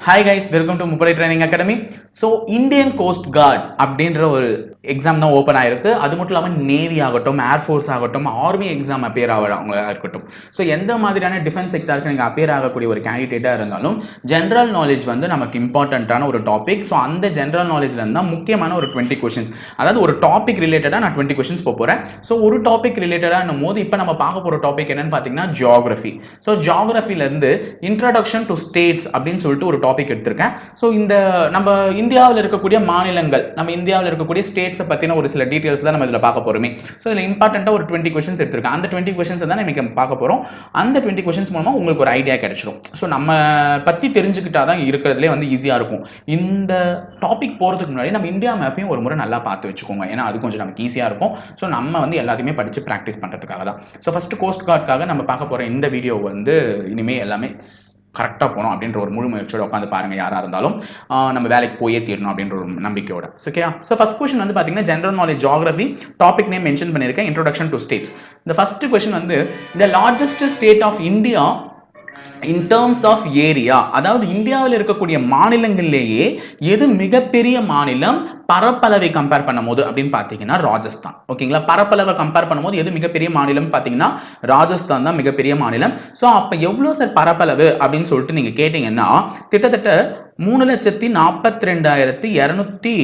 Hi guys welcome to Muppadai training academy so Indian coast guard அப்படின்ற ஒரு exam தான் open ஆயிருக்கு. அது மட்டும் இல்லாமல் நேவி ஆகட்டும் ஏர்ஃபோர்ஸ் ஆகட்டும் ஆர்மி எக்ஸாம் அப்பியர் ஆகிறவங்களா இருக்கட்டும். ஸோ எந்த மாதிரியான டிஃபென்ஸ் செக்டாருக்கு நீங்கள் அப்பியர் ஆகக்கூடிய ஒரு கேண்டிடேட்டாக இருந்தாலும் ஜென்ரல் நாலேஜ் வந்து நமக்கு இம்பார்ட்டண்ட்டான ஒரு டாபிக் ஸோ அந்த ஜென்ரல் நாலேஜ்ல இருந்தால் முக்கியமான ஒரு டுவெண்ட்டி கொஷின்ஸ் அதாவது ஒரு டாபிக் ரிலேட்டடாக நான் டுவெண்ட்டி கொஷின்ஸ் போக போகிறேன் ஸோ ஒரு டாபிக் ரிலேட்டடாக போது இப்போ நம்ம பார்க்க போகிற டாபிக் என்னன்னு பார்த்தீங்கன்னா ஜியாகிரஃபி ஸோ ஜியாகிரஃபிலேருந்து இன்ட்ரடக்ஷன் டு ஸ்டேட்ஸ் அப்படின்னு சொல்லிட்டு ஒரு டாபிக் எடுத்திருக்கேன். ஸோ இந்த நம்ம இந்தியாவில் இருக்கக்கூடிய மாநிலங்கள் நம்ம இந்தியாவில் இருக்கக்கூடிய ஸ்டேட்ஸை பற்றின ஒரு சில டீட்டெயில்ஸ் தான் நம்ம இதில் பார்க்க போகிறோமே ஸோ இதில் இம்பார்ட்டண்ட்டாக ஒரு டுவெண்ட்டி கொஷின்ஸ் எடுத்திருக்கேன். அந்த டுவெண்ட்டி கொஷின்ஸ் தான் இன்னைக்கு நம்ம பார்க்க போகிறோம் அந்த டுவெண்ட்டி கொஷின்ஸ் மூலமாக உங்களுக்கு ஒரு ஐடியா கிடைச்சிடும் ஸோ நம்ம பற்றி தெரிஞ்சுக்கிட்டா தான் இருக்கிறதுலே வந்து ஈஸியாக இருக்கும். இந்த டாபிக் போகிறதுக்கு முன்னாடி நம்ம இந்தியா மேப்பையும் ஒரு முறை நல்லா பார்த்து வச்சுக்கோங்க. ஏன்னா அது கொஞ்சம் நமக்கு ஈஸியாக இருக்கும். ஸோ நம்ம வந்து எல்லாத்தையுமே படித்து ப்ராக்டிஸ் பண்ணுறதுக்காக தான். ஸோ ஃபஸ்ட்டு கோஸ்ட் கார்டுக்காக நம்ம பார்க்க போகிற இந்த வீடியோ வந்து இனிமேல் எல்லாமே கரெக்டாக போகணும் அப்படின்ற ஒரு முழு முயற்சியோட உட்காந்து பாருங்க யாராக இருந்தாலும். நம்ம வேலைக்கு போயே தீரணும் அப்படின்ற ஒரு நம்பிக்கையோட. ஓகே ஸோ ஃபஸ்ட் கொஸ்டின் வந்து பார்த்தீங்கன்னா general knowledge geography topic name mention பண்ணியிருக்கேன். இன்ட்ரோடக்ஷன் டு ஸ்டேட்ஸ் இந்த ஃபர்ஸ்ட் கொஸ்டின் வந்து the largest state of India in terms of area அதாவது இந்தியாவில் இருக்கக்கூடிய மாநிலங்கள்லேயே எது மிகப்பெரிய மாநிலம்? பரப்பளவை கம்பேர் பண்ணும்போது அப்படின்னு பார்த்தீங்கன்னா ராஜஸ்தான். ஓகேங்களா பரப்பளவை கம்பேர் பண்ணும்போது எது மிகப்பெரிய மாநிலம் பார்த்தீங்கன்னா ராஜஸ்தான் தான் மிகப்பெரிய மாநிலம். ஸோ அப்போ எவ்வளோ சார் பரப்பளவு அப்படின்னு சொல்லிட்டு நீங்கள் கேட்டிங்கன்னா கிட்டத்தட்ட மூணு லட்சத்தி நாற்பத்தி ரெண்டாயிரத்தி இரநூத்தி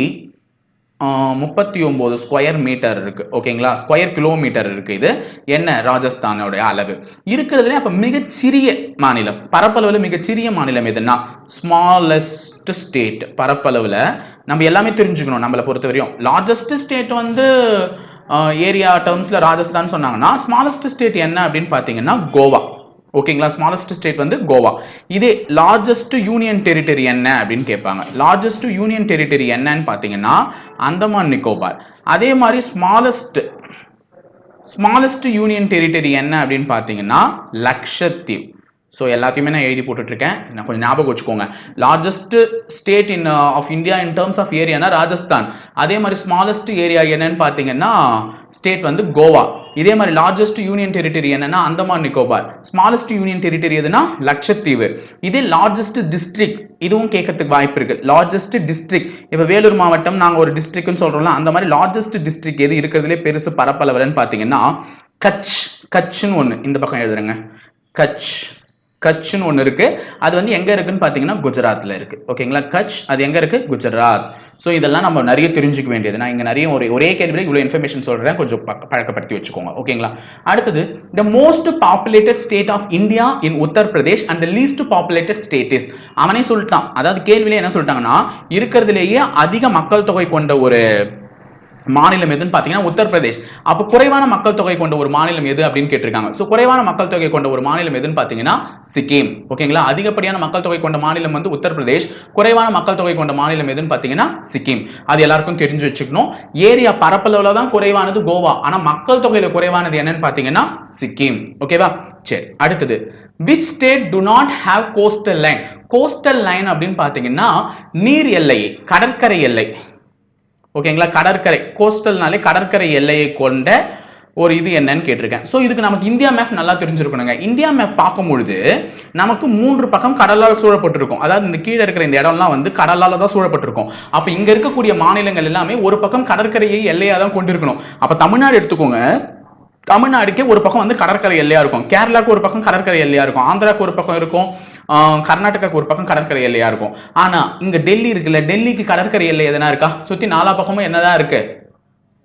முப்பத்தி ஒம்பது ஸ்கொயர் மீட்டர் இருக்கு. ஓகேங்களா? ஸ்கொயர் கிலோமீட்டர் இருக்கு இது. என்ன? ராஜஸ்தானோடைய அளவு. இருக்கிறதுலே அப்ப மிகச்சிறிய மாநிலம். பரப்பளவுல மிகச்சிறிய மாநிலம் எதுன்னா ஸ்மாலஸ்ட் ஸ்டேட் பரப்பளவுல நம்ம எல்லாமே தெரிஞ்சுக்கணும் நம்மளை பொறுத்த வரையும் லார்ஜஸ்ட் ஸ்டேட் வந்து ஏரியா டேர்ம்ஸ்ல ராஜஸ்தான் சொன்னாங்கன்னா ஸ்மாலஸ்ட் ஸ்டேட் என்ன அப்படின்னு பார்த்தீங்கன்னா கோவா. ஓகேங்களா? ஸ்மாலஸ்ட் ஸ்டேட் வந்து கோவா. இதே லார்ஜஸ்ட் யூனியன் டெரிட்டரி என்ன அப்படின்னு கேட்பாங்க. லார்ஜஸ்ட் யூனியன் டெரிட்டரி என்னன்னு பார்த்தீங்கன்னா அந்தமான் நிக்கோபார். அதே மாதிரி ஸ்மாலஸ்ட் ஸ்மாலஸ்ட் யூனியன் டெரிட்டரி என்ன அப்படின்னு பார்த்தீங்கன்னா லக்ஷத்தீவ். ஸோ எல்லாத்தையுமே நான் எழுதி போட்டுட்ருக்கேன். நான் கொஞ்சம் ஞாபகம் வச்சுக்கோங்க. Largest state in of India in terms of ஏரியானா Rajasthan. அதே மாதிரி ஸ்மாலஸ்ட் ஏரியா என்னன்னு பார்த்தீங்கன்னா ஸ்டேட் வந்து கோவா. இதே மாதிரி லார்ஜஸ்ட் யூனியன் டெரிட்டரி என்னன்னா Andaman Nicobar. Smallest union territory எதுனா லட்சத்தீவு. இதே லார்ஜஸ்ட் டிஸ்ட்ரிக்ட் இதுவும் கேட்கறதுக்கு வாய்ப்பு இருக்கு. லார்ஜஸ்ட் டிஸ்ட்ரிக்ட் இப்போ வேலூர் மாவட்டம் நாங்கள் ஒரு டிஸ்ட்ரிக்ட்னு சொல்றோம்ல அந்த மாதிரி லார்ஜஸ்ட் டிஸ்ட்ரிக்ட் எது இருக்கிறதுலே பெருசு பரப்பளவுலன்னு பார்த்தீங்கன்னா கட்ச் கட்ச்னு ஒன்று இந்த பக்கம் எழுதுறேங்க. கட்ச் கட்ச்னு ஒன்று இருக்கு. அது வந்து எங்க இருக்குன்னு பார்த்தீங்கன்னா குஜராத்ல இருக்கு. ஓகேங்களா? கட்ச் அது எங்க இருக்கு? குஜராத். ஸோ இதெல்லாம் நம்ம நிறைய தெரிஞ்சுக்க வேண்டியது. நான் இங்கே நிறைய ஒரு ஒரே கேள்வியில் இவ்வளோ இன்ஃபர்மேஷன் சொல்கிறேன் கொஞ்சம் பழக்கப்படுத்தி வச்சுக்கோங்க. ஓகேங்களா அடுத்தது the most populated state of India in Uttar Pradesh and the least populated state is அவனே சொல்லிட்டான். அதாவது கேள்வியில் என்ன சொல்லிட்டாங்கன்னா இருக்கிறதுலேயே அதிக மக்கள் தொகை கொண்ட ஒரு மாநிலம் எதுன்னு பார்த்தீங்கன்னா உத்தரப்பிரதேஷ். அப்போ குறைவான மக்கள் தொகை கொண்ட ஒரு மாநிலம் எது அப்படின்னு கேட்டிருக்காங்க. ஸோ குறைவான மக்கள் தொகை கொண்ட ஒரு மாநிலம் எதுன்னு பார்த்தீங்கன்னா சிக்கிம். ஓகேங்களா அதிகப்படியான மக்கள் தொகை கொண்ட மாநிலம் வந்து உத்தரப்பிரதேஷ். குறைவான மக்கள் தொகை கொண்ட மாநிலம் எதுன்னு பார்த்தீங்கன்னா சிக்கிம். அது எல்லாருக்கும் தெரிஞ்சு வச்சுக்கணும். ஏரியா பரப்பளவில் தான் குறைவானது கோவா. ஆனால் மக்கள் தொகையில் குறைவானது என்னன்னு பார்த்தீங்கன்னா சிக்கிம். ஓகேவா சரி அடுத்தது. Which state to not have coastal line coastal line அப்படின்னு பார்த்தீங்கன்னா நீர் எல்லை கடற்கரை எல்லை. ஓகேங்களா? கடற்கரை கோஸ்டல்னாலே கடற்கரை எல்லையை கொண்ட ஒரு இது என்னன்னு கேட்டிருக்கேன். ஸோ இதுக்கு நமக்கு இந்தியா மேப் நல்லா தெரிஞ்சிருக்கணுங்க. இந்தியா மேப் பார்க்கும் பொழுது நமக்கு மூன்று பக்கம் கடலால் சூழப்பட்டிருக்கும். அதாவது இந்த கீழே இருக்கிற இந்த இடம்லாம் வந்து கடலால் தான் சூழப்பட்டிருக்கும். அப்போ இங்கே இருக்கக்கூடிய மாநிலங்கள் எல்லாமே ஒரு பக்கம் கடற்கரையை எல்லையாக தான் கொண்டிருக்கணும். அப்போ தமிழ்நாடு எடுத்துக்கோங்க. தமிழ்நாடுக்கே ஒரு பக்கம் வந்து கடற்கரை எல்லையா இருக்கும். கேரளாவுக்கு ஒரு பக்கம் கடற்கரை எல்லையா இருக்கும். ஆந்திராக்கு ஒரு பக்கம் இருக்கும். கர்நாடகாவுக்கு கர்நாடகாக்கு ஒரு பக்கம் கடற்கரை எல்லையா இருக்கும். ஆனா இங்க டெல்லி இருக்குல்ல டெல்லிக்கு கடற்கரை எல்லை எதனா இருக்கா? சுத்தி நாலா பக்கமும் என்னதான் இருக்கு?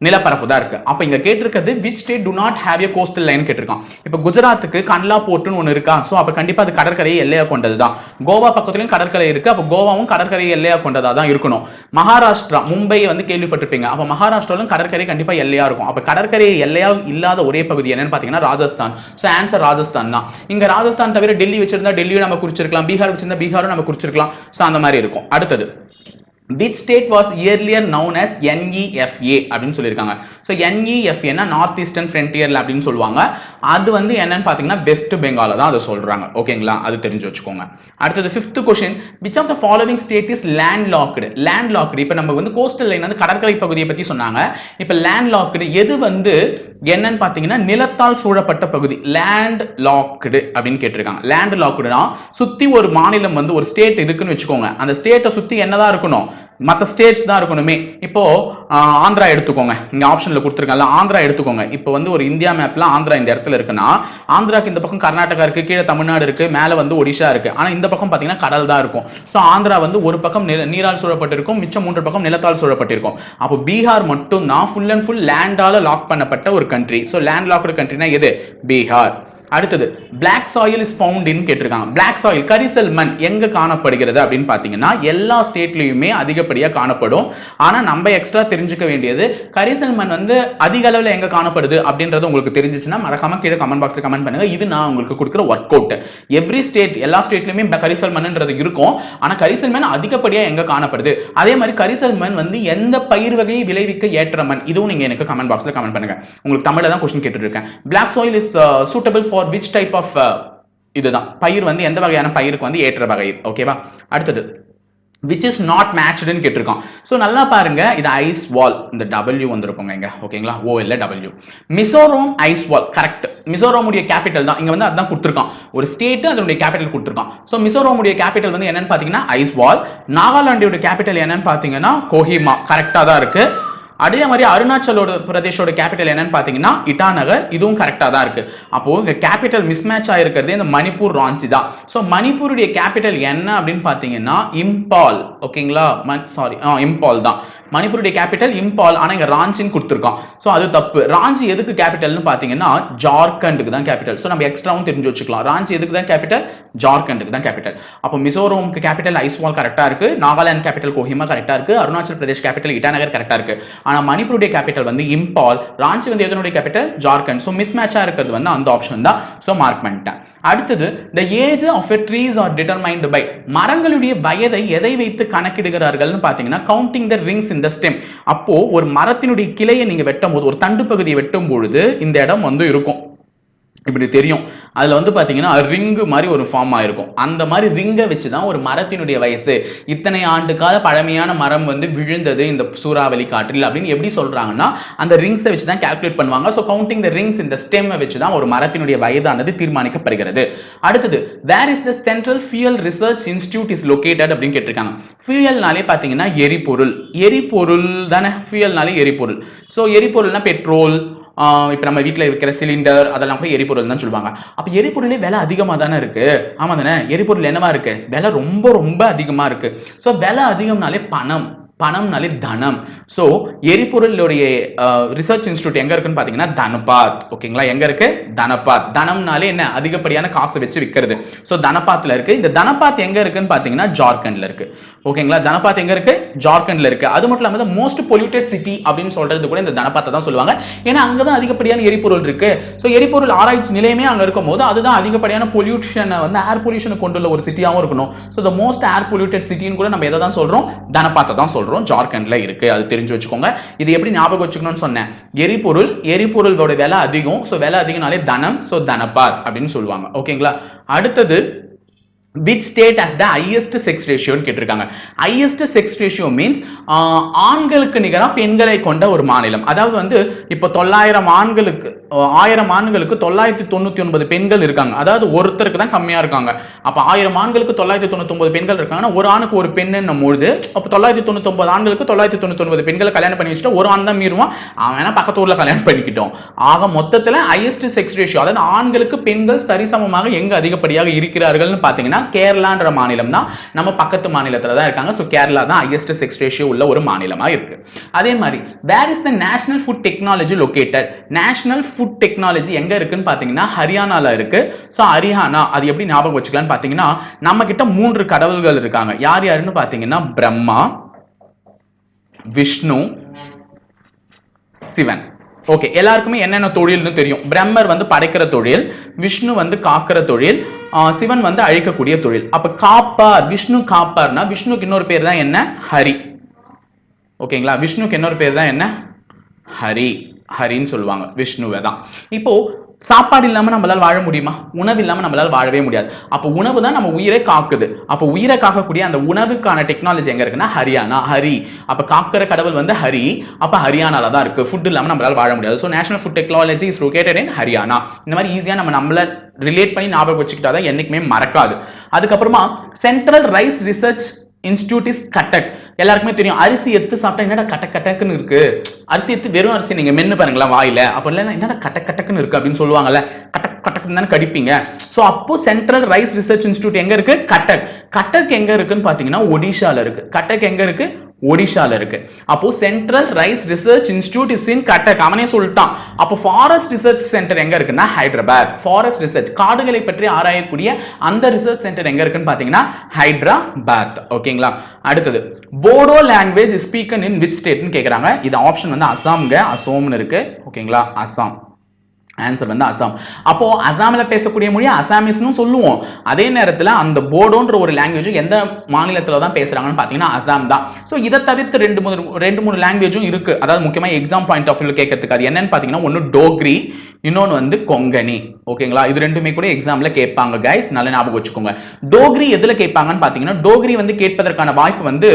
நிலப்பரப்பு தான் இருக்கு. அப்ப இங்க கேட்டிருக்கிறது which state to not have a coastal line கேட்டிருக்கான். இப்ப குஜராத்துக்கு கண்லா போர்ட்னு ஒன்று இருக்கா? ஸோ அப்ப கண்டிப்பா அது கடற்கரையை எல்லையா கொண்டது தான் கோவா பக்கத்துலயும் கடற்கரை இருக்கு. அப்ப கோவாவும் கடற்கரையை எல்லையா கொண்டதா தான் இருக்கணும். மகாராஷ்டிரா மும்பை வந்து கேள்விப்பட்டிருப்பீங்க. அப்ப மகாராஷ்டிராலும் கடற்கரை கண்டிப்பா எல்லையா இருக்கும். அப்ப கடற்கரை எல்லையா இல்லாத ஒரே பகுதி என்னன்னு பாத்தீங்கன்னா ராஜஸ்தான். ஸோ ஆன்சர் ராஜஸ்தான் தான். இங்க ராஜஸ்தான் தவிர டெல்லி வச்சிருந்தா டெல்லியும் நம்ம குறிச்சிருக்கலாம். பீகார் வச்சிருந்தா பீகாரும் நம்ம குறிச்சிருக்கலாம். ஸோ அந்த மாதிரி இருக்கும். அடுத்தது. Which state was earlier known as NEFA அப்படின்னு சொல்லியிருக்காங்க. ஸோ என்இஎஃப்ஏனா நார்த் ஈஸ்டர்ன் ஃப்ரண்டியர்ல அப்படின்னு சொல்லுவாங்க. அது வந்து என்னன்னு பார்த்தீங்கன்னா வெஸ்ட் பெங்கால தான் அதை சொல்கிறாங்க ஓகேங்களா அது தெரிஞ்சு வச்சுக்கோங்க. அடுத்தது fifth question which of the following state is landlocked landlocked இப்போ நம்ம வந்து கோஸ்டல் லைன் வந்து கடற்கரை பகுதியை பற்றி சொன்னாங்க. இப்போ லேண்ட் லாக்டு எது வந்து என்னன்னு பார்த்தீங்கன்னா நிலத்தால் சூழப்பட்ட பகுதி. லேண்ட் லாக்டு அப்படின்னு கேட்டிருக்காங்க. லேண்ட் லாக்டுனா சுற்றி ஒரு மாநிலம் வந்து ஒரு ஸ்டேட் இருக்குன்னு வச்சுக்கோங்க. அந்த ஸ்டேட்டை சுற்றி என்னதான் இருக்கணும்? மற்ற ஸ்டேட்ஸ் தான் இருக்கணுமே. இப்போ ஆந்திரா எடுத்துக்கோங்க. இங்க ஆப்ஷன்ல கொடுத்துருக்கல ஆந்திரா எடுத்துக்கோங்க. இப்போ வந்து ஒரு இந்தியா மேப்ல ஆந்திரா இந்த இடத்துல இருக்குன்னா ஆந்திராக்கு இந்த பக்கம் கர்நாடகா இருக்கு கீழே தமிழ்நாடு இருக்கு மேல வந்து ஒடிஷா இருக்கு. ஆனா இந்த பக்கம் பாத்தீங்கன்னா கடல் தான் இருக்கும். ஸோ ஆந்திரா வந்து ஒரு பக்கம் நில- நீரால் சூழப்பட்டிருக்கும் மிச்சம் மூன்று பக்கம் நிலத்தால் சூழப்பட்டிருக்கும். அப்போ பீகார் மட்டும் தான் ஃபுல் அண்ட் ஃபுல் லேண்டால லாக் பண்ணப்பட்ட ஒரு கண்ட்ரி ஸோ லேண்ட் லாக்டு கண்ட்ரினா எது? பீகார். அடுத்தது black soil is found in கேட்டிருக்காங்க. பிளாக் சாயில் கரிசல் மண் எங்க காணப்படுகிறது அப்படின்னு பாத்தீங்கன்னா எல்லா ஸ்டேட்லயுமே அதிகப்படியா காணப்படும். ஆனா நம்ம எக்ஸ்ட்ரா தெரிஞ்சுக்க வேண்டியது கரிசல் மண் வந்து அதிக அளவுல எங்க காணப்படுது அப்படின்றது உங்களுக்கு தெரிஞ்சிச்சுன்னா மறக்காம கீழே கமெண்ட் பாக்ஸ்ல கமெண்ட் பண்ணுங்க. இது நான் உங்களுக்கு கொடுக்குற ஒர்க் அவுட் எவ்ரி ஸ்டேட் எல்லா ஸ்டேட்லயுமே கரிசல் மண்ன்றது இருக்கும். ஆனா கரிசல் மண் அதிகப்படியா எங்க காணப்படுது? அதே மாதிரி கரிசல் மண் வந்து எந்த பயிர் வகையை விளைவிக்க ஏற்ற மண்? இதுவும் நீங்க எனக்கு கமெண்ட் பாக்ஸ்ல கமெண்ட் பண்ணுங்க. உங்களுக்கு தமிழ்ல தான் கொஸ்டின் கேட்டுட்டு இருக்கேன். Black soil is suitable for which type of இதுதான். பயிர் வந்து எந்த வகையான பயிருக்கு வந்து ஏற்ற வகை ஓகேவா அடுத்தது விச் இஸ் நாட் மேட்ச்டுன்னு கேட்டிருக்கான் ஸோ நல்லா பாருங்க இது ஐஸ் வால் இந்த டபிள்யூ வந்திருப்போங்க இங்க ஓகேங்களா ஓ இல்ல W Mizoram Aizawl correct மிசோரமுடைய கேபிட்டல் தான். இங்க வந்து அதான் கொடுத்துருக்கான் ஒரு ஸ்டேட் அதனுடைய கேபிட்டல் கொடுத்துருக்கான் ஸோ மிசோரமுடைய கேபிட்டல் வந்து என்னன்னு பாத்தீங்கன்னா ஐஸ் வால் நாகாலாண்டோட கேபிட்டல் என்னன்னு பாத்தீங்கன்னா கோஹிமா கரெக்டா தான் இருக்கு. அதே மாதிரி அருணாச்சலோட பிரதேஷோட கேபிட்டல் என்னன்னு பார்த்தீங்கன்னா இட்டாநகர் இதுவும் கரெக்டா தான் இருக்கு. அப்போ இங்க கேபிட்டல் மிஸ்மேட்ச் ஆயிருக்கிறது இந்த மணிப்பூர் ராஞ்சி தான். ஸோ மணிப்பூருடைய கேபிட்டல் என்ன அப்படின்னு பார்த்தீங்கன்னா இம்பால். ஓகேங்களா சாரி இம்பால் தான். மணிப்பூருடைய கேபிட்டல் இம்பால் ஆனா இங்க ராஞ்சின்னு கொடுத்துருக்கோம் ஸோ அது தப்பு. ராஞ்சி எதுக்கு கேபிட்டல்னு பாத்தீங்கன்னா ஜார்க்கண்டுக்கு தான் கேபிட்டல் ஸோ நம்ம எக்ஸ்ட்ராவும் தெரிஞ்சு வச்சுக்கலாம். ராஞ்சி எதுக்கு தான் கேபிட்டல் ஜார்க்கண்டுக்கு தான் கேபிட்டல் அப்போ மிசோரமுக்கு கேபிட்டல் ஐஸ்வால் கரெக்டா இருக்கு. நாகாலாந்து கேபிட்டல் கோஹிமா கரெக்டா இருக்கு. அருணாச்சல் பிரதேஷ் கேபிட்டல் இட்டாநகர் கரெக்டா இருக்கு. ஆனா மணிப்பூருடைய கேபிட்டல் வந்து இம்பால் ராஞ்சி வந்து எதனுடைய கேபிட்டல் ஜார்க்கண்ட். ஸோ மிஸ் மேட்சா இருக்கிறது வந்து அந்த ஆப்ஷன் தான். ஸோ மார்க் பண்ணிட்டேன். அடுத்தது the age of a trees are determined by மரங்களுடைய வயதை எதை வைத்து கணக்கிடுகிறார்கள்னு பார்த்தீங்கன்னா counting the rings in the stem அப்போ ஒரு மரத்தினுடைய கிளையை நீங்க வெட்டும் போது ஒரு தண்டு பகுதியை வெட்டும் பொழுது இந்த இடம் வந்து இருக்கும். இப்படி தெரியும். அதில் வந்து பார்த்தீங்கன்னா ரிங்கு மாதிரி ஒரு ஃபார்ம் ஆயிருக்கும். அந்த மாதிரி ரிங்கை வச்சு தான் ஒரு மரத்தினுடைய வயசு. இத்தனை ஆண்டு கால பழமையான மரம் வந்து விழுந்தது இந்த சூறாவளி காற்றில் அப்படின்னு எப்படி சொல்கிறாங்கன்னா அந்த ரிங்ஸை வச்சு தான் கால்குலேட் பண்ணுவாங்க. ஸோ கவுண்டிங் த ரிங்ஸ் இந்த ஸ்டெம்மை வச்சு தான் ஒரு மரத்தினுடைய வயதானது தீர்மானிக்கப்படுகிறது. அடுத்தது where is the central fuel research institute is located அப்படின்னு கேட்டிருக்காங்க. ஃபியூயல்னாலே பார்த்தீங்கன்னா எரிபொருள். எரிபொருள் தானே? ஃபியூயல்னாலே எரிபொருள். ஸோ எரிபொருள்னா பெட்ரோல் இப்போ நம்ம வீட்டில் இருக்கிற சிலிண்டர் அதெல்லாம் கூட எரிபொருள் தான் சொல்லுவாங்க. அப்போ எரிபொருளே விலை அதிகமாக தானே இருக்கு? ஆமாம் தானே? எரிபொருள் என்னவா இருக்கு? விலை ரொம்ப ரொம்ப அதிகமாக இருக்கு. ஸோ விலை அதிகம்னாலே பணம். பணம்னாலே தனம். ஸோ எரிபொருளுடைய ரிசர்ச் இன்ஸ்டியூட் எங்கே இருக்குன்னு பார்த்தீங்கன்னா தனபாத். ஓகேங்களா? எங்கே இருக்கு? தனபாத். தனம்னாலே என்ன? அதிகப்படியான காசு வச்சு விற்கிறது ஸோ தனபாத்தில் இருக்கு. இந்த தனபாத் எங்கே இருக்குன்னு பார்த்தீங்கன்னா ஜார்க்கண்ட்ல இருக்கு. ஓகேங்களா? தனபாத் எங்க இருக்கு? ஜார்க்கண்ட்ல இருக்கு. அது மட்டும் இல்லாம மோஸ்ட் பொல்யூட்டட் சிட்டி அப்படின்னு சொல்றது கூட இந்த தனபாத்தை தான் சொல்லுவாங்க. ஏன்னா அங்கதான் அதிகப்படியான எரிபொருள் இருக்கு. ஸோ எரிபொருள் ஆராய்ச்சி நிலையமே அங்க இருக்கும் போது அதுதான் அதிகப்படியான பொல்யூஷனை வந்து ஏர் பொல்யூஷனை கொண்டுள்ள ஒரு சிட்டியாகவும் இருக்கணும். So the most air polluted சிட்டின்னு கூட நம்ம எதை தான் சொல்றோம்? தனபாத்தை தான் சொல்றோம். ஜார்க்கண்ட்ல இருக்கு. அது தெரிஞ்சு வச்சுக்கோங்க. இது எப்படி ஞாபகம் வச்சுக்கணும்னு சொன்னேன். எரிபொருள் எரிபொருளோட விலை அதிகம். ஸோ விலை அதிகம்னாலே தனம். ஸோ தனபாத் அப்படின்னு சொல்லுவாங்க. ஓகேங்களா? அடுத்தது which state has the highest sex ரேஷியோன்னு கேட்டிருக்காங்க. ஹையஸ்ட் செக்ஸ் ரேஷியோ மீன்ஸ் ஆண்களுக்கு நிகராக பெண்களை கொண்ட ஒரு மாநிலம். அதாவது வந்து இப்போ தொள்ளாயிரம் ஆண்களுக்கு ஆயிரம் ஆண்களுக்கு தொள்ளாயிரத்தி தொண்ணூற்றி ஒன்பது பெண்கள் இருக்காங்க. அதாவது ஒருத்தருக்கு தான் கம்மியாக இருக்காங்க. அப்போ ஆயிரம் ஆண்களுக்கு தொள்ளாயிரத்தி தொண்ணூத்தொம்பது பெண்கள் இருக்காங்கன்னா ஒரு ஆணுக்கு ஒரு பெண்ணுன்னும் பொழுது அப்போ தொள்ளாயிரத்தி தொண்ணூத்தொம்பது ஆண்களுக்கு தொள்ளாயிரத்தி தொண்ணூத்தி ஒன்பது பெண்களை கல்யாணம் பண்ணி வச்சுட்டு ஒரு ஆண் தான் மீறுவான் அவன் பக்கத்து ஊரில் கல்யாணம் பண்ணிக்கிட்டோம். ஆக மொத்தத்தில் ஹையஸ்ட் செக்ஸ் ரேஷியோ அதாவது ஆண்களுக்கு பெண்கள் சரிசமமாக எங்கே அதிகப்படியாக இருக்கிறார்கள்னு பாத்தீங்கன்னா கேரளான்ற மாநிலம் தான். நம்ம பக்கத்து மாநிலத்தில் தான் இருக்காங்க. ஸோ கேரளா தான் ஹையஸ்ட் செக்ஸ் ரேஷியோ உள்ள ஒரு மாநிலமா இருக்கு. அதே மாதிரி where is the national food technology located national food technology எங்க இருக்குன்னு பார்த்தீங்கன்னா ஹரியானால இருக்கு. ஸோ ஹரியானா அது எப்படி ஞாபகம் வச்சுக்கலாம்னு பாத்தீங்கன்னா நம்ம கிட்ட மூன்று கடவுள்கள் இருக்காங்க. யார் யாருன்னு பாத்தீங்கன்னா பிரம்மா விஷ்ணு சிவன். ஓகே எல்லாருக்குமே என்னென்ன தொழில்னு தெரியும்? பிரம்மர் வந்து படைக்கிற தொழில் விஷ்ணு வந்து காக்கிற தொழில் சிவன் வந்து அழிக்கக்கூடிய தொழில். அப்ப காப்பார் விஷ்ணு காப்பார்னா விஷ்ணுக்கு இன்னொரு பேர் தான் என்ன? ஹரி. ஓகேங்களா? விஷ்ணுக்கு இன்னொரு பேர் தான் என்ன? ஹரி. ஹரின்னு சொல்லுவாங்க. விஷ்ணுவை தான் இப்போ சாப்பாடு இல்லாமல் நம்மளால் வாழ முடியுமா? உணவு இல்லாமல் நம்மளால் வாழவே முடியாது. அப்போ உணவு தான் நம்ம உயிரை காக்குது. அப்போ உயிரை காக்கக்கூடிய அந்த உணவுக்கான டெக்னாலஜி எங்கே இருக்குன்னா ஹரியானா ஹரி. அப்போ காக்கிற கடவுள் வந்து ஹரி. அப்போ ஹரியானால தான் இருக்குது ஃபுட் இல்லாமல் நம்மளால் வாழ முடியாது. So national food technology is located in Haryana இந்த மாதிரி ஈஸியாக நம்ம நம்மளை ரிலேட் பண்ணி ஞாபகம் வச்சுக்கிட்டா தான் என்றைக்குமே மறக்காது. அதுக்கப்புறமா central rice research institute is Cuttack எல்லாருக்குமே தெரியும். அரிசி எடுத்து சாப்பிட்டா என்னடா கட்ட கட்டக்குன்னு இருக்கு? அரிசி எடுத்து வெறும் அரிசி நீங்க மென்னு பாருங்களா வாயில. அப்ப இல்லைன்னா என்னடா கட்ட கட்டக்குன்னு இருக்கு அப்படின்னு சொல்லுவாங்கல்ல. கட்டக் கட்டக்குன்னு தானே கடிப்பீங்க. ஸோ அப்போ சென்ட்ரல் ரைஸ் ரிசர்ச் இன்ஸ்டியூட் எங்க இருக்கு? கட்டக். கட்டக் எங்க இருக்குன்னு பாத்தீங்கன்னா ஒடிஷால இருக்கு. கட்டக் எங்க இருக்கு? ஒடிஷால இருக்கு. அப்போ central rice research institute is in Cuttack. அவனே சொல்லிட்டான். அப்போ ஃபாரஸ்ட் ரிசர்ச் சென்டர் எங்க இருக்குன்னா ஹைதராபாத் ஃபாரஸ்ட் ரிசர்ச் காடுகளை பற்றி ஆராயக்கூடிய அந்த ரிசர்ச் சென்டர் எங்க இருக்குன்னு பாத்தீங்கன்னா ஹைதராபாத் ஓகேங்களா அடுத்தது. Bodo language spoken in which ஸ்டேட்னு கேட்குறாங்க இது ஆப்ஷன் வந்து அசாம்ங்க. அசோம்னு இருக்கு. ஓகேங்களா அசாம். ஆன்சர் வந்து அசாம். அப்போ அசாமில் பேசக்கூடிய மொழி அசாமிஸ்னு சொல்லுவோம். அதே நேரத்தில் அந்த போடோன்ற ஒரு லாங்குவேஜ் எந்த மாநிலத்தில் தான் பேசுறாங்கன்னு பார்த்தீங்கன்னா அசாம் தான். ஸோ இதை தவிர்த்து ரெண்டு மூணு ரெண்டு மூணு லாங்குவேஜும் இருக்கு. அதாவது முக்கியமாக எக்ஸாம் பாயிண்ட் ஆஃப் வியூ கேட்கறதுக்கு அது என்னன்னு பார்த்தீங்கன்னா ஒன்று டோக்ரி இன்னொன்று வந்து கொங்கனி ஓகேங்களா? இது ரெண்டுமே கூட எக்ஸாம்ல கேட்பாங்க கைஸ் நல்ல ஞாபகம் வச்சுக்கோங்க. டோக்ரி எதுல கேட்பாங்கன்னு பார்த்தீங்கன்னா டோக்ரி வந்து கேட்பதற்கான வாய்ப்பு வந்து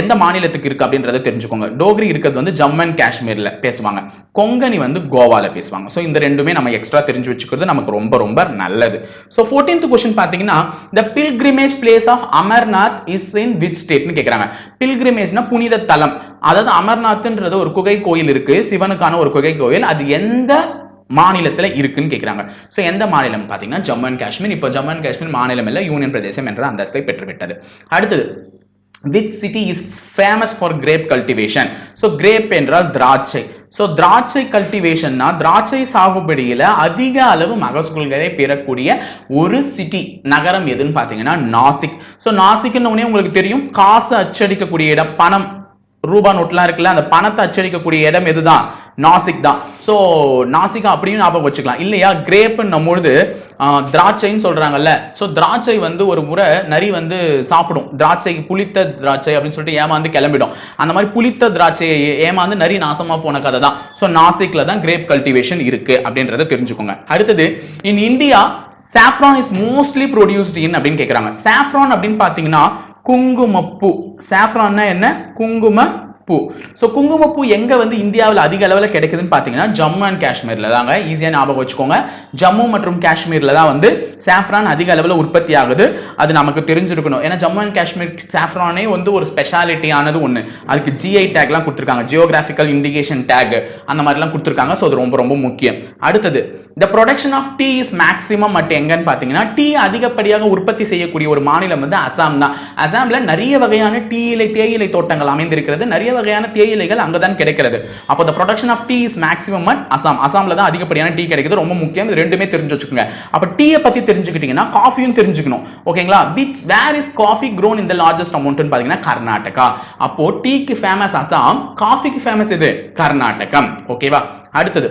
எந்த மாநிலத்துக்கு இருக்கு அப்படின்றத தெரிஞ்சுக்கோங்க. டோக்ரி இருக்கிறது வந்து ஜம்மு அண்ட் காஷ்மீர்ல பேசுவாங்க. கொங்கனி வந்து கோவால பேசுவாங்க. ஸோ இந்த ரெண்டுமே நம்ம எக்ஸ்ட்ரா தெரிஞ்சு வச்சுக்கிறது நமக்கு ரொம்ப ரொம்ப நல்லது. ஸோ ஃபோர்டீன்த் கொஸ்டின் பார்த்தீங்கன்னா the pilgrimage place of Amarnath is in which ஸ்டேட்னு கேட்குறாங்க பில்கிரிமேஜ்னா புனித தலம். அதாவது அமர்நாத்ன்றது ஒரு குகை கோயில் இருக்கு. சிவனுக்கான ஒரு குகை கோயில் அது எந்த மாநிலத்தில் இருக்குன்னு கேட்குறாங்க ஸோ எந்த மாநிலம் பார்த்தீங்கன்னா ஜம்மு அண்ட் காஷ்மீர். இப்போ ஜம்மு அண்ட் காஷ்மீர் மாநிலம் இல்லை யூனியன் பிரதேசம் என்ற அந்தஸ்தை பெற்றுவிட்டது. அடுத்தது which city is famous for grape cultivation so grape என்றால் திராட்சை. ஸோ திராட்சை கல்டிவேஷன்னா திராட்சை சாகுபடியில் அதிக அளவு மகசூல்களை பெறக்கூடிய ஒரு சிட்டி நகரம் எதுன்னு பார்த்தீங்கன்னா நாசிக். ஸோ நாசிக்னு உடனே உங்களுக்கு தெரியும் காசு அச்சடிக்கக்கூடிய இடம் பணம். ரூபா நோட்லாம் இருக்குல்ல அந்த பணத்தை அச்சடிக்கக்கூடிய இடம் எதுதான்? நாசிக் தான். ஸோ நாசிக் அப்படியும் ஞாபகம் வச்சுக்கலாம். இல்லையா? கிரேப்புன்னும் பொழுது திராட்சைன்னு சொல்றாங்கல்ல. ஸோ திராட்சை வந்து ஒரு முறை நரி வந்து சாப்பிடும். திராட்சை புளித்த திராட்சை அப்படின்னு சொல்லிட்டு ஏமாந்து கிளம்பிடும். அந்த மாதிரி புளித்த திராட்சையை ஏமாந்து நரி நாசமா போன கதை தான். ஸோ நாசிக்ல தான் கிரேப் கல்டிவேஷன் இருக்கு அப்படின்றத தெரிஞ்சுக்கோங்க. அடுத்தது in India saffron is mostly produced in அப்படின்னு கேட்குறாங்க சாஃப்ரான் அப்படின்னு பார்த்தீங்கன்னா குங்குமப்பூ. சாஃப்ரான்னா என்ன? பூ ஸோ குங்குமப்பூ எங்கே வந்து இந்தியாவில் அதிக அளவில் கிடைக்குதுன்னு பார்த்தீங்கன்னா ஜம்மு அண்ட் காஷ்மீரில் தாங்க. ஈஸியாக ஞாபகம் வச்சுக்கோங்க. ஜம்மு மற்றும் காஷ்மீரில் தான் வந்து சாஃப்ரான் அதிக அளவில் உற்பத்தி ஆகுது. அது நமக்கு தெரிஞ்சிருக்கணும். ஏன்னா ஜம்மு அண்ட் காஷ்மீர் சாஃப்ரானே வந்து ஒரு ஸ்பெஷாலிட்டியானது ஒன்று அதுக்கு ஜிஐ டேக்லாம் கொடுத்துருக்காங்க. ஜியோகிராஃபிக்கல் இண்டிகேஷன் டேக் அந்த மாதிரிலாம் கொடுத்துருக்காங்க. ஸோ அது ரொம்ப ரொம்ப முக்கியம். அடுத்தது இந்த production of tea is maximum at எங்கன்னு பார்த்தீங்கன்னா டீ அதிகப்படியாக உற்பத்தி செய்யக்கூடிய ஒரு மாநிலம் வந்து அசாம் தான். அசாம்ல நிறைய வகையான டீ இலை தேயிலை தோட்டங்கள் அமைந்திருக்கிறது. நிறைய வகையான தேயிலைகள் அங்கே தான் கிடைக்கிறது. அப்போ the production of tea is maximum at Assam. அசாம்ல தான் அதிகப்படியான டீ கிடைக்குது. ரொம்ப முக்கியம். இது ரெண்டுமே தெரிஞ்சு வச்சுக்கோங்க. அப்போ டீயை பற்றி தெரிஞ்சுக்கிட்டீங்கன்னா காஃபியும் தெரிஞ்சுக்கணும். ஓகேங்களா which where is coffee grown இந்த லார்ஜஸ்ட் அமௌண்ட்டுன்னு பார்த்தீங்கன்னா கர்நாடகா. அப்போ டீக்கு ஃபேமஸ் அசாம் காஃபிக்கு ஃபேமஸ் இது கர்நாடகம். ஓகேவா அடுத்தது.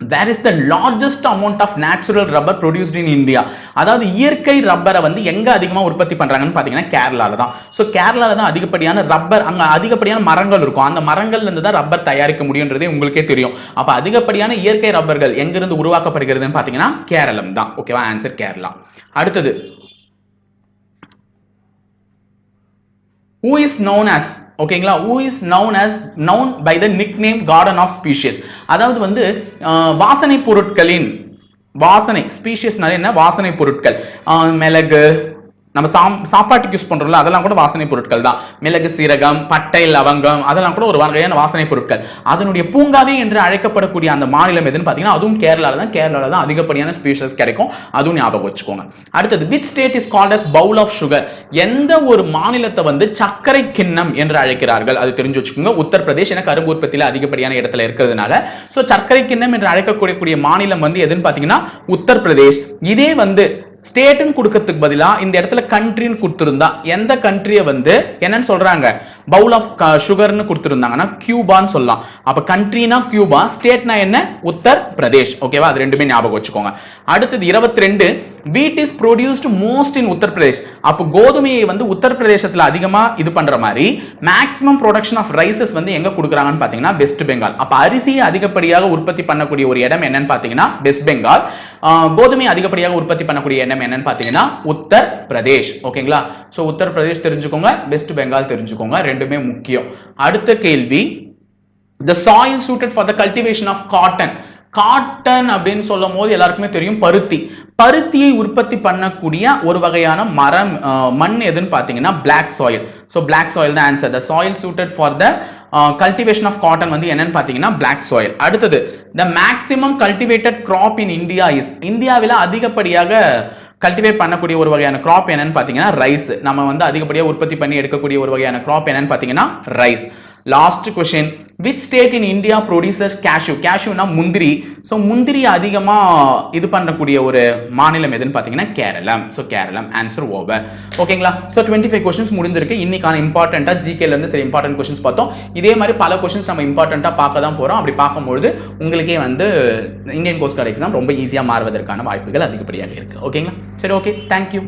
Where is the largest amount of natural rubber produced in India அதாவது இயற்கை ரப்பரை வந்து எங்க அதிகமாக உற்பத்தி பண்றாங்கன்னு பார்த்தீங்கன்னா கேரளாவில் தான். ஸோ கேரளாவில் தான் அதிகப்படியான ரப்பர் அங்கே அதிகப்படியான மரங்கள் இருக்கும். அந்த மரங்கள்ல இருந்து தான் ரப்பர் தயாரிக்க முடியுன்றதே உங்களுக்கே தெரியும். அப்போ அதிகப்படியான இயற்கை ரப்பர்கள் எங்கிருந்து உருவாக்கப்படுகிறதுன்னு பார்த்தீங்கன்னா கேரளம் தான். ஓகேவா ஆன்சர் கேரளா. அடுத்தது. ஹூ இஸ் நோன் அஸ் ஓகேங்களா? உ is known as known by the nickname garden of species அதாவது வந்து வாசனை பொருட்களின் வாசனை ஸ்பீஷியஸ்னால என்ன? வாசனை பொருட்கள். மிளகு நம்ம சாம் சாப்பாட்டுக்கு யூஸ் பண்றோம்ல அதெல்லாம் கூட வாசனை பொருட்கள் தான். மிளகு சீரகம் பட்டை லவங்கம் அதெல்லாம் கூட ஒரு வகையான வாசனை பொருட்கள். அதனுடைய பூங்காவே என்று அழைக்கப்படக்கூடிய அந்த மாநிலம் எதுன்னு பார்த்தீங்கன்னா அதுவும் கேரளால தான் கேரளால தான் அதிகப்படியான ஸ்பீஷஸ் கிடைக்கும். அதுவும் ஞாபகம் வச்சுக்கோங்க. அடுத்தது which state is called as bowl of sugar எந்த ஒரு மாநிலத்தை வந்து சர்க்கரை கிண்ணம் என்று அழைக்கிறார்கள்? அது தெரிஞ்சு வச்சுக்கோங்க. உத்தரப்பிரதேஷ் என கரும்பு உற்பத்தியில அதிகப்படியான இடத்துல இருக்கிறதுனால. சோ சர்க்கரை கிண்ணம் என்று அழைக்கக்கூடிய மாநிலம் வந்து எதுன்னு பார்த்தீங்கன்னா உத்தரப்பிரதேஷ். இதே வந்து ஸ்டேட்னு கொடுக்கறதுக்கு பதிலா இந்த இடத்துல கண்ட்ரின்னு கொடுத்துருந்தா எந்த கண்ட்ரியை வந்து என்னன்னு சொல்றாங்க? பவுல் ஆஃப் சுகர்னு கொடுத்துருந்தாங்கன்னா கியூபான்னு சொல்லலாம். அப்ப கண்ட்ரினா கியூபா ஸ்டேட்னா என்ன? உத்தர் பிரதேஷ் ஓகேவா அது ரெண்டுமே ஞாபகம் வச்சுக்கோங்க. அடுத்தது இருபத்தி ரெண்டு wheat is produced most in Uttar Pradesh அப்போ கோதுமையை வந்து உத்தரப்பிரதேசத்துல அதிகமா இது பண்ற மாதிரி மேக்ஸிமம் ப்ரொடக்ஷன் ஆஃப் ரைசஸ் வந்து எங்க கொடுக்குறாங்கன்னு பாத்தீங்கன்னா வெஸ்ட் பெங்கால் அப்ப அரிசியை அதிகப்படியாக உற்பத்தி பண்ணக்கூடிய ஒரு இடம் என்னன்னு பாத்தீங்கன்னா வெஸ்ட் பெங்கால் கோதுமையை கோதுமை அதிகப்படியாக உற்பத்தி பண்ணக்கூடிய இடம் என்னன்னு பாத்தீங்கன்னா உத்தர் பிரதேஷ் ஓகேங்களா? சோ உத்தர் பிரதேஷ் தெரிஞ்சுக்கோங்க வெஸ்ட் பெங்கால் தெரிஞ்சுக்கோங்க ரெண்டுமே முக்கியம். அடுத்த கேள்வி the soil suited for the cultivation of cotton cotton அப்படின்னு சொல்லும் போது எல்லாருக்குமே தெரியும் பருத்தி. பருத்தியை உற்பத்தி பண்ணக்கூடிய ஒரு வகையான மரம் மண் எதுன்னு பார்த்தீங்கன்னா black soil so black soil தான் answer the soil suited for the cultivation of cotton வந்து என்னன்னு பார்த்தீங்கன்னா பிளாக் சாயில் அடுத்தது the maximum cultivated crop in India is இந்தியாவில் அதிகப்படியாக கல்டிவேட் பண்ணக்கூடிய ஒரு வகையான கிராப் என்னன்னு பார்த்தீங்கன்னா ரைஸ் நம்ம வந்து அதிகப்படியாக உற்பத்தி பண்ணி எடுக்கக்கூடிய ஒரு வகையான கிராப் என்னன்னு பார்த்தீங்கன்னா rice last question which state in India producers cashew கேஷ்யூனா முந்திரி. ஸோ முந்திரி அதிகமாக இது பண்ணக்கூடிய ஒரு மாநிலம் எதுன்னு பார்த்தீங்கன்னா Kerala. So Kerala. Answer over ஓகேங்களா ஸோ டுவெண்ட்டி ஃபைவ் கொஸ்டின்ஸ் முடிஞ்சிருக்கு. இன்னைக்கான இம்பார்ட்டண்ட்டாக ஜிகேலேருந்து சில இம்பார்ட்டன்ட் கொஸ்டின்ஸ் பார்த்தோம். இதே மாதிரி பல கொஸ்டின்ஸ் நம்ம இம்பார்ட்டண்ட்டாக பார்க்க தான் போகிறோம் அப்படி பார்க்கும்பொழுது உங்களுக்கே வந்து இந்தியன் கோஸ்ட் கார்டு எக்ஸாம் ரொம்ப ஈஸியாக மாறுவதற்கான வாய்ப்புகள் அதிகப்படியாக இருக்குது ஓகேங்களா சரி ஓகே தேங்க்யூ